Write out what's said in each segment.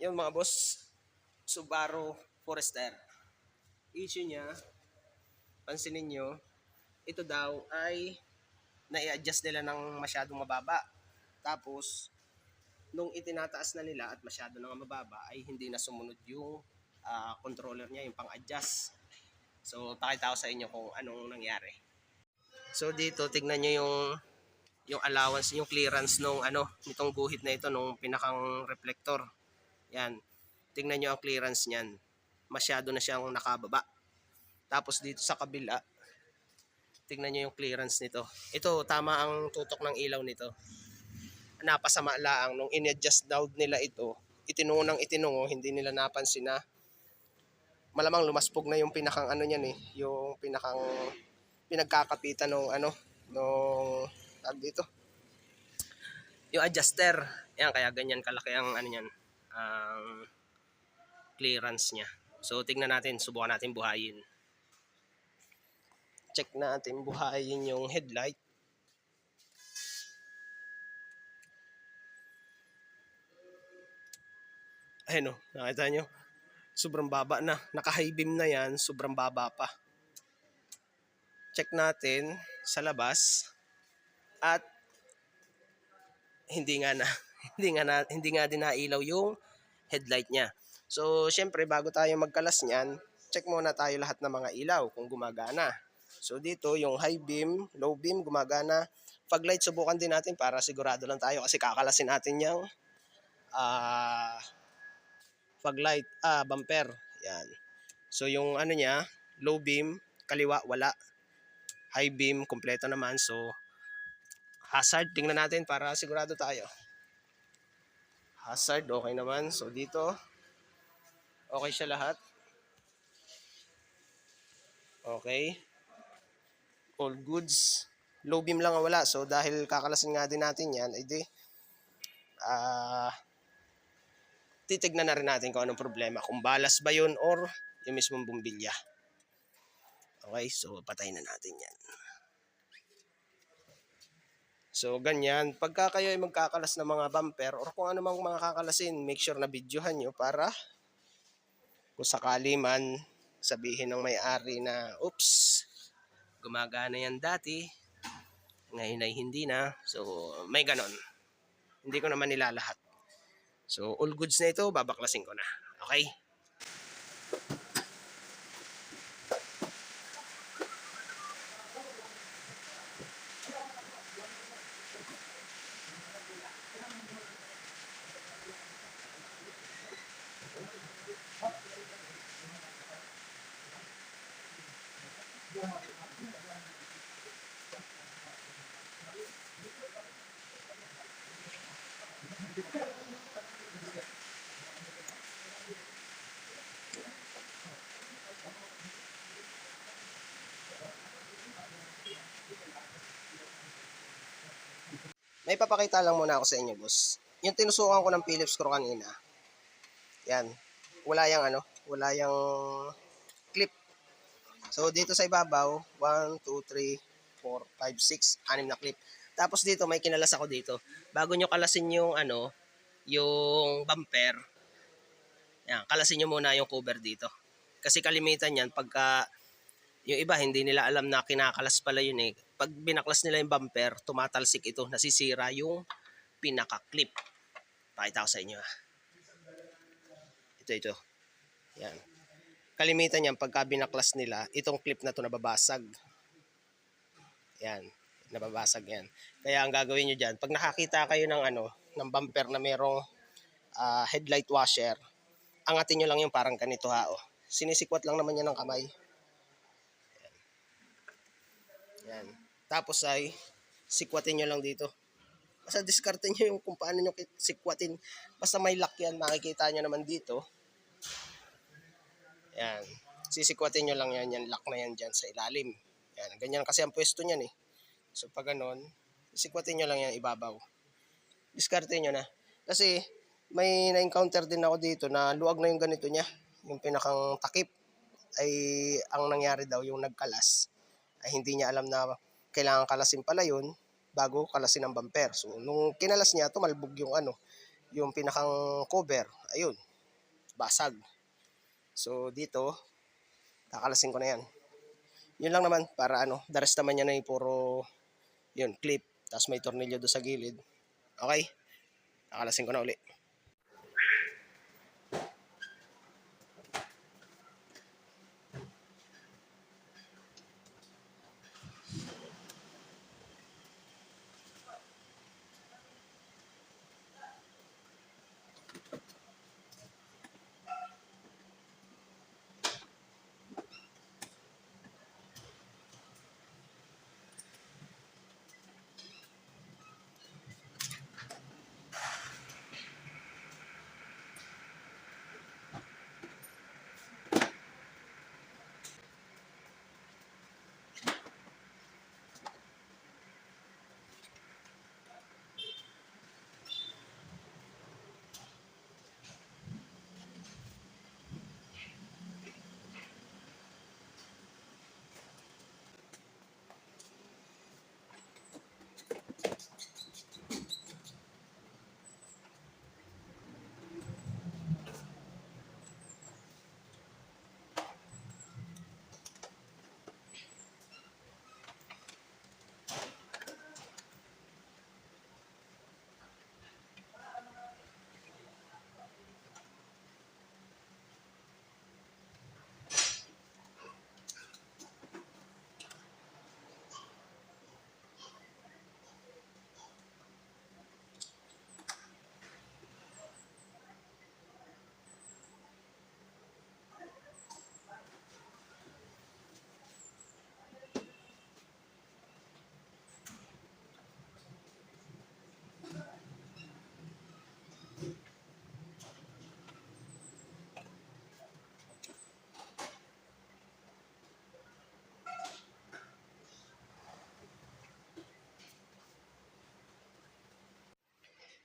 Yung mga boss, Subaru Forester. Issue niya, pansinin nyo, ito daw ay nai-adjust nila ng masyadong mababa. Tapos, nung itinataas na nila at masyado na mababa, ay hindi na sumunod yung ah, controller niya, yung pang-adjust. So, pakita ko sa inyo kung anong nangyari. So, dito, tignan nyo yung yung allowance, yung clearance nung ano, nitong guhit na ito, nung pinakang reflector. Yan. Tingnan nyo ang clearance niyan. Masyado na siyang nakababa. Tapos dito sa kabila, tingnan nyo yung clearance nito. Ito, tama ang tutok ng ilaw nito. Napasama laang nung in-adjust down nila ito, itinungo ng itinungo, hindi nila napansin na malamang lumaspog na yung pinakang ano niyan eh, yung pinakang pinagkakapitan nung ano, nung tag dito. Yung adjuster, yan kaya ganyan kalaki ang ano niyan, ang clearance niya. So tingnan natin, subukan natin buhayin. Check natin buhayin yung headlight. Ayun o, nakita nyo. Sobrang baba na. Naka-high beam na yan, sobrang baba pa. Check natin sa labas. At hindi nga na hindi nga na, hindi nga din nailaw yung headlight niya. So, syempre bago tayo magkalas niyan, check muna tayo lahat ng mga ilaw kung gumagana. So dito yung high beam, low beam gumagana. Pag light subukan din natin para sigurado lang tayo kasi kakalasin natin yung ah fog light, ah bumper. Yan. So yung ano niya, low beam, kaliwa wala. High beam kompleto naman. So hazard tingnan natin para sigurado tayo. Hazard okay naman. So dito okay siya lahat. Okay. All goods. Low beam lang ang wala. So dahil kakalasin nga din natin yan, edi ah titignan na rin natin kung anong problema. Kung balas ba yun or yung mismong bumbilya. Okay, so patayin na natin yan. So, ganyan. Pagka kayo ay magkakalas ng mga bumper or kung ano mang mga kakalasin, make sure na videohan nyo para kung sakali man sabihin ng may-ari na, oops, gumagana yan dati, ngayon ay hindi na. So, may ganon. Hindi ko naman nilalahat. So, all goods na ito, babaklasin ko na. Okay? May papakita lang muna ako sa inyo, boss. Yung tinusukan ko ng Phillips screw kanina. Yan. Wala yung ano, wala yung clip. So, dito sa ibabaw, 1, 2, 3, 4, 5, 6, 6 na clip. Tapos dito, may kinalas ako dito. Bago nyo kalasin yung ano, yung bumper, yan, kalasin nyo muna yung cover dito. Kasi kalimitan yan, pagka yung iba, hindi nila alam na kinakalas pala yun eh. Pag binaklas nila yung bumper, tumatalsik ito, nasisira yung pinaka-clip. Pakita ko sa inyo ah. Ito, ito. Yan. Kalimitan yan, pagka binaklas nila, itong clip na to nababasag. Yan. Nababasag yan. Kaya ang gagawin nyo dyan, pag nakakita kayo ng ano, ng bumper na merong ah, headlight washer, angatin nyo lang yung parang ganito ha. Oh. Sinisikwat lang naman yan ng kamay. Yan. Tapos ay sikwatin nyo lang dito. Basta diskarte nyo yung kung paano nyo sikwatin. Basta may lock yan, makikita nyo naman dito. Yan. Sisikwatin nyo lang yan, yan lock na yan dyan sa ilalim. Yan. Ganyan kasi ang pwesto niyan eh. So pag ganon, sikwatin nyo lang yan ibabaw. Diskarte nyo na. Kasi may na-encounter din ako dito na luwag na yung ganito niya. Yung pinakang takip ay ang nangyari daw yung nagkalas ay hindi niya alam na kailangan kalasin pala yun bago kalasin ang bumper. So, nung kinalas niya, tumalbog yung ano, yung pinakang cover. Ayun, basag. So dito, kakalasin ko na yan. Yun lang naman para ano, the rest naman yan ay puro yun, clip. Tapos may tornilyo doon sa gilid. Okay? Kakalasin ko na uli.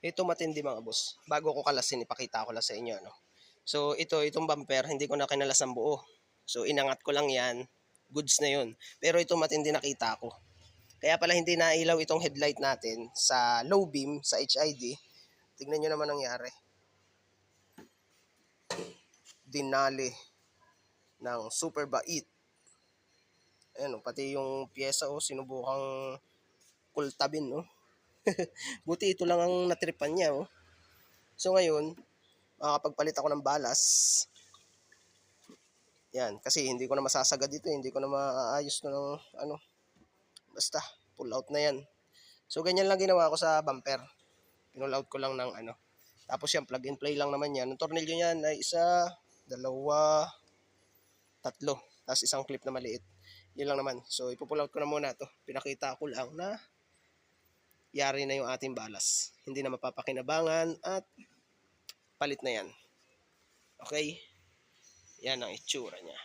Ito matindi mga boss. Bago ko kalasin, ipakita ko lang sa inyo. Ano? So ito, itong bumper, hindi ko na kinalas ng buo. So inangat ko lang yan. Goods na yun. Pero ito matindi nakita ko. Kaya pala hindi nailaw itong headlight natin sa low beam, sa HID. Tignan nyo naman nangyari. Dinali ng super bait. Ayan, oh, pati yung pyesa oh, sinubukang kultabin, no? Buti ito lang ang natripan niya, oh. So ngayon, makakapagpalit ako ng balas. Yan, kasi hindi ko na masasagad dito, hindi ko na maaayos na ng ano. Basta, pull out na yan. So ganyan lang ginawa ko sa bumper. Pinull out ko lang ng ano. Tapos yan, plug and play lang naman yan. Ang tornilyo niyan ay isa, dalawa, tatlo. Tapos isang clip na maliit. Yun lang naman. So ipupull out ko na muna to. Pinakita ko lang na yari na yung ating balas. Hindi na mapapakinabangan at palit na yan. Okay? Yan ang itsura niya.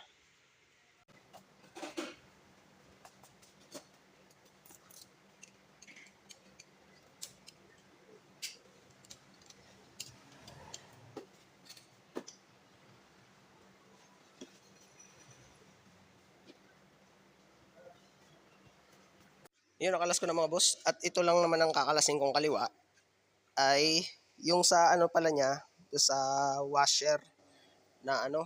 Yun, nakalas ko na mga boss. At ito lang naman ang kakalasin kong kaliwa ay yung sa ano pala niya, sa washer na ano,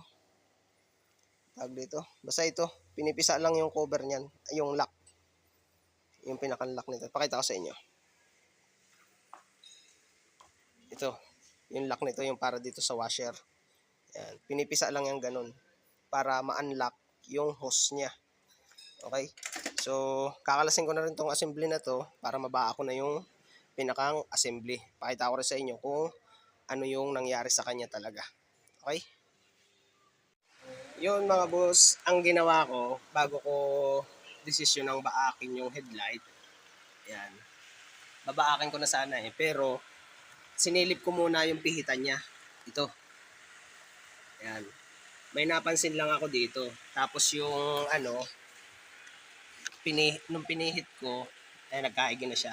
tag dito. Basta ito, pinipisa lang yung cover niyan, yung lock. Yung pinaka-lock nito. Pakita ko sa inyo. Ito, yung lock nito, yung para dito sa washer. Yan, pinipisa lang yung ganun para ma-unlock yung hose niya. Okay? So, kakalasin ko na rin tong assembly na to para mabaa ko na yung pinakang assembly. Pakita ko rin sa inyo kung ano yung nangyari sa kanya talaga. Okay? Yun mga boss, ang ginawa ko bago ko desisyon ng baakin yung headlight. Yan. Babaakin ko na sana eh. Pero, sinilip ko muna yung pihitan niya. Ito. Yan. May napansin lang ako dito. Tapos yung ano, pini, nung pinihit ko, ay nagkaigi na siya.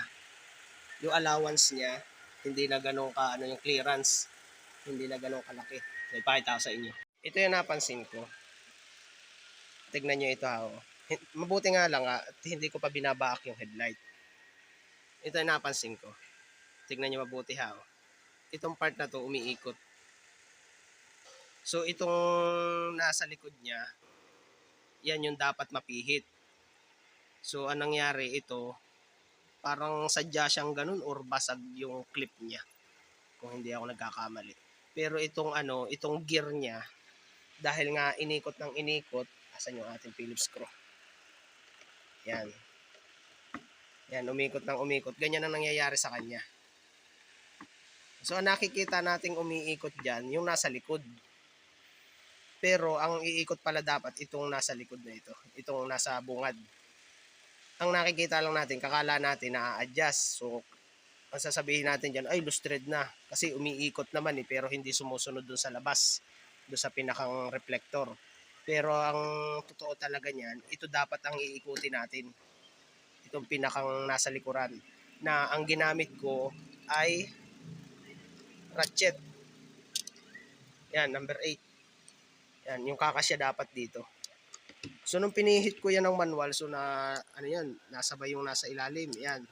Yung allowance niya, hindi na ganun ka, ano yung clearance, hindi na ganun kalaki. So, ipakita ko sa inyo. Ito yung napansin ko. Tignan nyo ito ha. oh. Mabuti nga lang ha, at hindi ko pa binabaak yung headlight. Ito yung napansin ko. Tignan nyo mabuti ha. oh. Itong part na to umiikot. So itong nasa likod niya, yan yung dapat mapihit. So anong nangyari ito, parang sadya siyang ganun or basag yung clip niya. Kung hindi ako nagkakamali. Pero itong ano, itong gear niya, dahil nga inikot ng inikot, asan yung ating Phillips screw? Yan. Yan, umikot ng umikot. Ganyan ang nangyayari sa kanya. So, nakikita nating umiikot dyan, yung nasa likod. Pero, ang iikot pala dapat itong nasa likod na ito. Itong nasa bungad. Ang nakikita lang natin, kakala natin na-adjust. So, ang sasabihin natin dyan, ay, lustred na. Kasi umiikot naman eh, pero hindi sumusunod dun sa labas. Dun sa pinakang reflector. Pero ang totoo talaga niyan, ito dapat ang iikutin natin. Itong pinakang nasa likuran. Na ang ginamit ko ay ratchet. Yan, number 8. Yan, yung kakasya dapat dito. So, nung pinihit ko yan ng manual, so na, ano yan, nasabay yung nasa ilalim. Yan.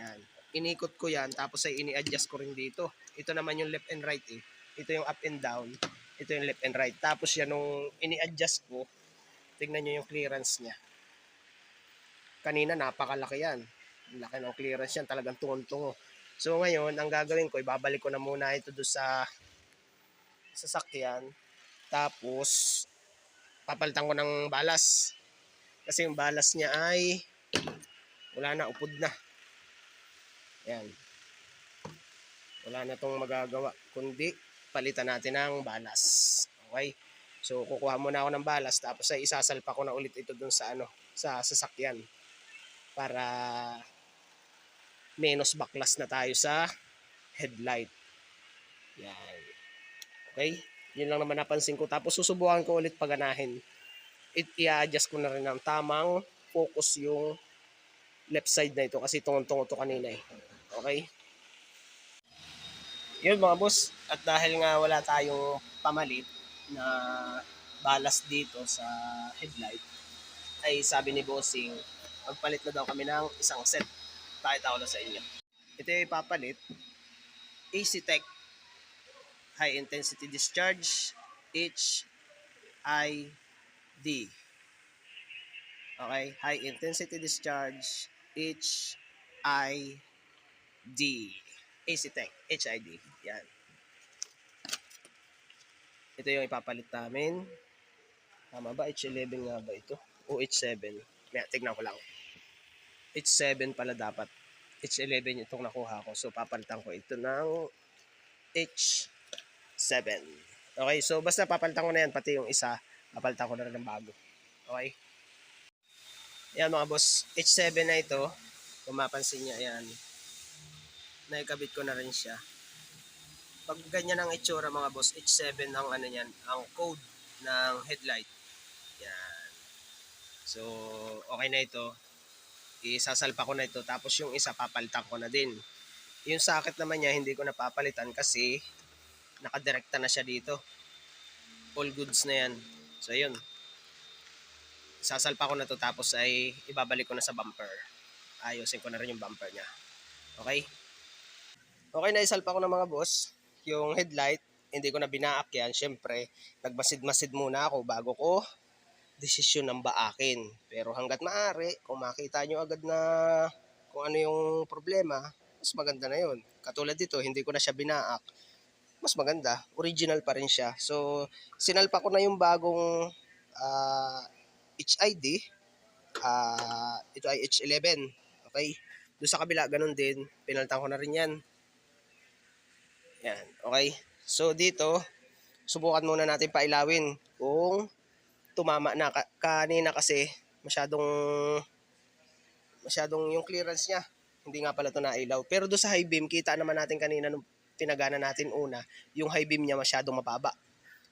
Yan. Inikot ko yan, tapos ay ini-adjust ko rin dito. Ito naman yung left and right eh. Ito yung up and down. Ito yung left and right. Tapos yan, nung ini-adjust ko, tignan nyo yung clearance niya. Kanina, napakalaki yan. Laki ng clearance yan, talagang tungo-tungo. So ngayon, ang gagawin ko, ibabalik ko na muna ito doon sa sasakyan. Tapos, papalitan ko ng balas. Kasi yung balas niya ay wala na, upod na. Yan. Wala na tong magagawa. Kundi, palitan natin ng balas. Okay? So, kukuha muna ako ng balas. Tapos ay isasalpa ko na ulit ito dun sa ano, sa sasakyan. Para menos baklas na tayo sa headlight. Yan. Okay? Yun lang naman napansin ko. Tapos susubukan ko ulit paganahin. I-adjust ko na rin ng tamang focus yung left side na ito kasi tungo-tungo to kanina eh. Okay? Yun mga boss. At dahil nga wala tayong pamalit na balas dito sa headlight, ay sabi ni Bossing, magpalit na daw kami ng isang set. Pakita ko na sa inyo. Ito yung ipapalit. AC Tech High Intensity Discharge HID. Okay, High Intensity Discharge HID. AC Tech HID. Yan. Ito yung ipapalit namin. Tama ba? H11 nga ba ito? O H7? May tignan ko lang. H7 pala dapat. H11 itong nakuha ko. So, papalitan ko ito ng H7. Okay, so basta papalitan ko na yan. Pati yung isa, papalitan ko na rin ng bago. Okay? Yan mga boss. H7 na ito. Kung mapansin niya, yan. Naikabit ko na rin siya. Pag ganyan ang itsura mga boss, H7 ang ano yan, ang code ng headlight. Yan. So, okay na ito isasalpa ko na ito tapos yung isa papalitan ko na din yung socket naman niya hindi ko napapalitan kasi nakadirekta na siya dito. All goods na yan. So yun. Sasalpa ko na to tapos ay ibabalik ko na sa bumper. Ayusin ko na rin yung bumper niya. Okay? Okay na isalpa ko na mga boss yung headlight. Hindi ko na binaak yan. Syempre nagmasid-masid muna ako bago ko desisyon ng baakin. Pero hanggat maaari, kung makita nyo agad na kung ano yung problema, mas maganda na yun. Katulad dito, hindi ko na siya binaak. Mas maganda. Original pa rin siya. So, sinalpa ko na yung bagong ah, HID. Ah, ito ay H11. Okay? Doon sa kabila, ganun din. Pinaltan ko na rin yan. Yan. Okay? So, dito, subukan muna natin pailawin kung tumama na Ka- kanina kasi masyadong masyadong yung clearance niya hindi nga pala to nailaw pero do sa high beam kita naman natin kanina nung pinagana natin una yung high beam niya masyadong mababa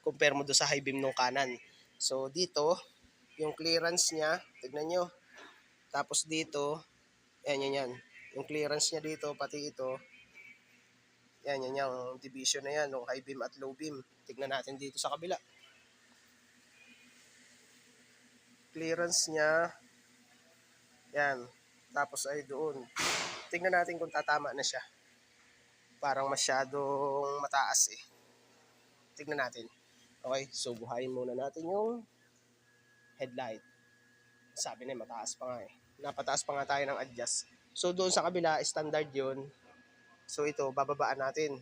compare mo do sa high beam nung kanan so dito yung clearance niya tignan nyo tapos dito yan yan yan yung clearance niya dito pati ito yan yan yung division na yan ng high beam at low beam tignan natin dito sa kabila clearance niya. Yan. Tapos ay doon. Tingnan natin kung tatama na siya. Parang masyadong mataas eh. Tignan natin. Okay, so buhayin muna natin yung headlight. Sabi na mataas pa nga eh. Napataas pa nga tayo ng adjust. So doon sa kabila, standard yun. So ito, bababaan natin.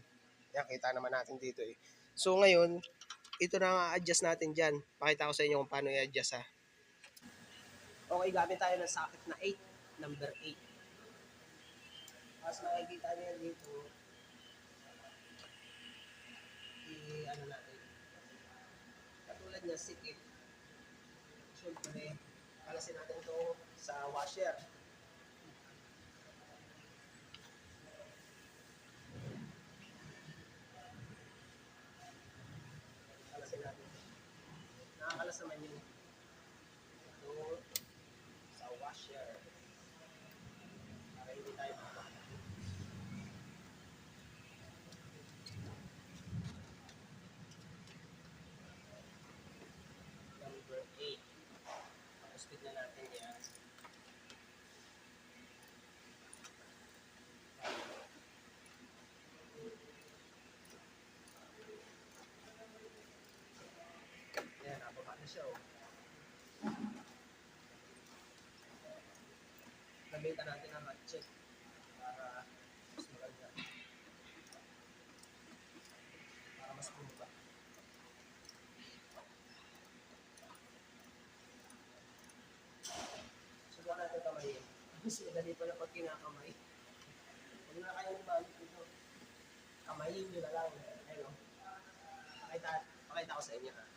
Yan, kita naman natin dito eh. So ngayon, ito na adjust natin dyan. Pakita ko sa inyo kung paano i-adjust ha. Okay, gamit tayo ng socket na 8, number 8. Tapos makikita niyo dito, i ano natin. Niya, sikip. Siyempre, kalasin natin ito sa washer. Kalasin natin. Nakakalas naman yun. Ito sa washer. Para hindi tayo makakala. number 8. Tapos tignan natin yan. Yan, nababa na siya oh. Natin ang ratchet para mas maganda. Para mas bumaba. Subukan natin kamayin. Mas madali pala pag kinakamay. Huwag na kayo lumamit ito. Kamayin nyo na lang. Ayun. Pakita, pakita ko sa inyo ha.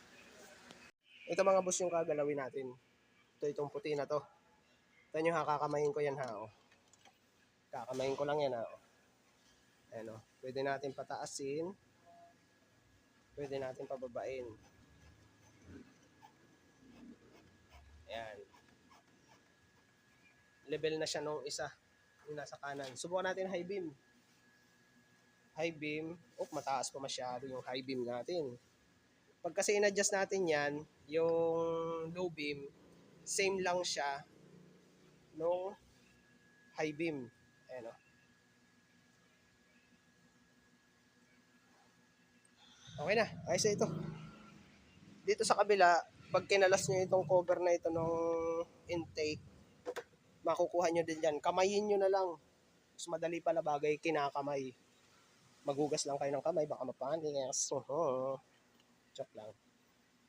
Ito mga boss yung kagalawin natin. Ito itong puti na to. Ito nyo ha, kakamayin ko yan ha. Oh. Kakamayin ko lang yan ha. Oh. Ayan oh. Pwede natin pataasin. Pwede natin pababain. Ayan. Level na siya nung isa. Yung nasa kanan. Subukan natin high beam. High beam. Oh, mataas pa masyado yung high beam natin. Pag kasi in-adjust natin yan, yung low beam, same lang siya nung high beam. Ayan o. Okay na. Ayos na ito. Dito sa kabila, pag kinalas nyo itong cover na ito ng intake, makukuha nyo din yan. Kamayin nyo na lang. Mas madali pala bagay, kinakamay. Magugas lang kayo ng kamay, baka mapanis. Uh-huh. Joke lang.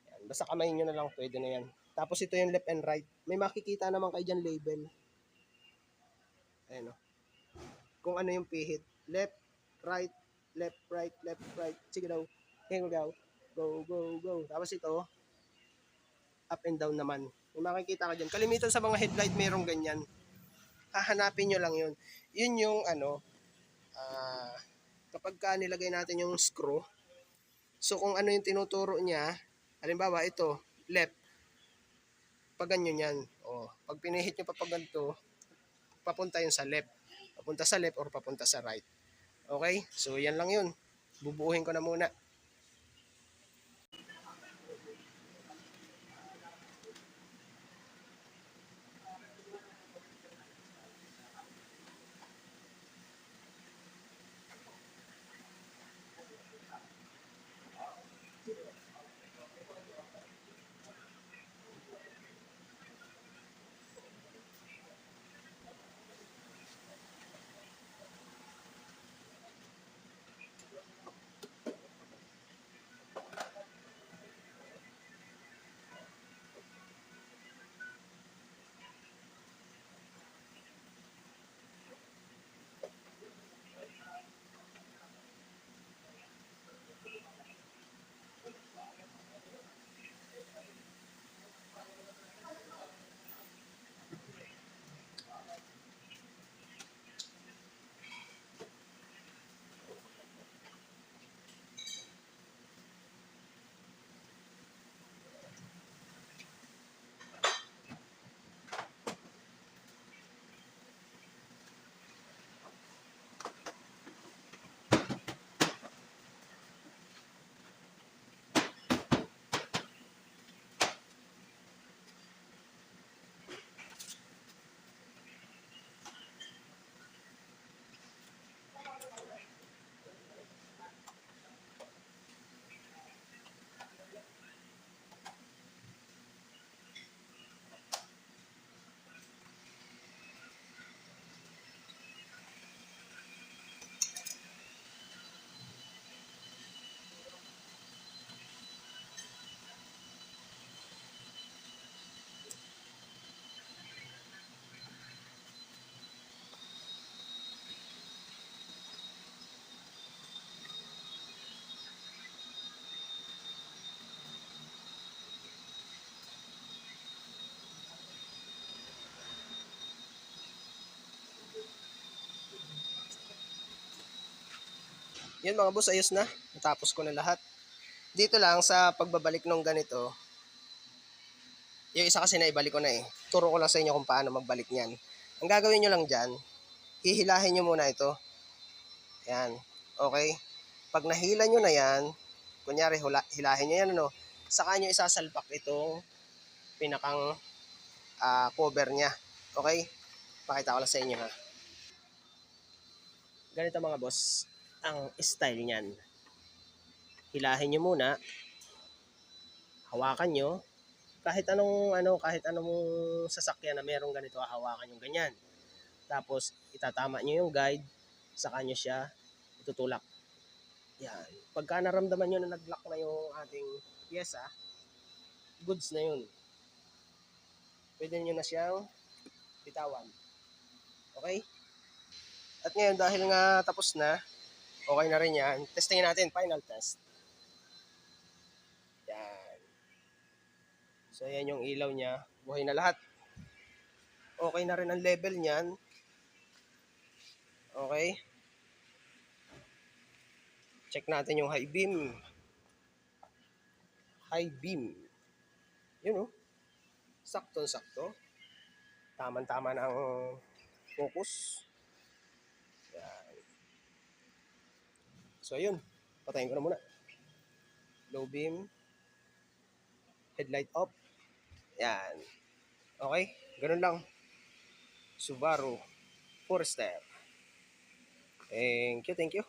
Yan. Basta kamayin nyo na lang, pwede na yan. Tapos ito yung left and right. May makikita naman kayo dyan label. Ayan o. Kung ano yung pihit. Left, right, left, right, left, right. Sige daw. Here we go. Go, go, go. Tapos ito, up and down naman. May makikita ka dyan. Kalimitan sa mga headlight mayroong ganyan. Hahanapin nyo lang yun. Yun yung ano, ah, kapag ka nilagay natin yung screw, so kung ano yung tinuturo niya, halimbawa ito, left, pag ganyan yan, o, pag pinihit nyo pa pag ganito, papunta yun sa left. Papunta sa left or papunta sa right. Okay? So, yan lang yun. Bubuuhin ko na muna. Yun mga boss, ayos na. Natapos ko na lahat. Dito lang sa pagbabalik ng ganito, yung isa kasi naibalik ko na eh. Turo ko lang sa inyo kung paano magbalik niyan. Ang gagawin nyo lang dyan, hihilahin nyo muna ito. Yan. Okay? Pag nahila nyo na yan, kunyari hula, hilahin nyo yan, ano, saka nyo isasalpak itong pinakang ah, cover niya. Okay? Pakita ko lang sa inyo ha. Ganito mga boss, ang style niyan. Hilahin nyo muna, hawakan nyo, kahit anong ano kahit anong sasakyan na merong ganito hawakan yung ganyan. Tapos itatama nyo yung guide saka nyo siya itutulak. Yan. Pagka naramdaman nyo na nag-lock na yung ating pyesa goods na yun. Pwede nyo na siyang bitawan. Okay? At ngayon dahil nga tapos na okay na rin yan testingin natin final test yan So, ayan yung ilaw niya. Buhay na lahat. Okay na rin ang level niyan. Okay. Check natin yung high beam. High beam. Yun oh. Sakto-sakto. Taman-tama na ang focus. So, ayun. Patayin ko na muna. Low beam. Headlight off. Yan. Okay? Ganun lang. Subaru Forester. Thank you, thank you.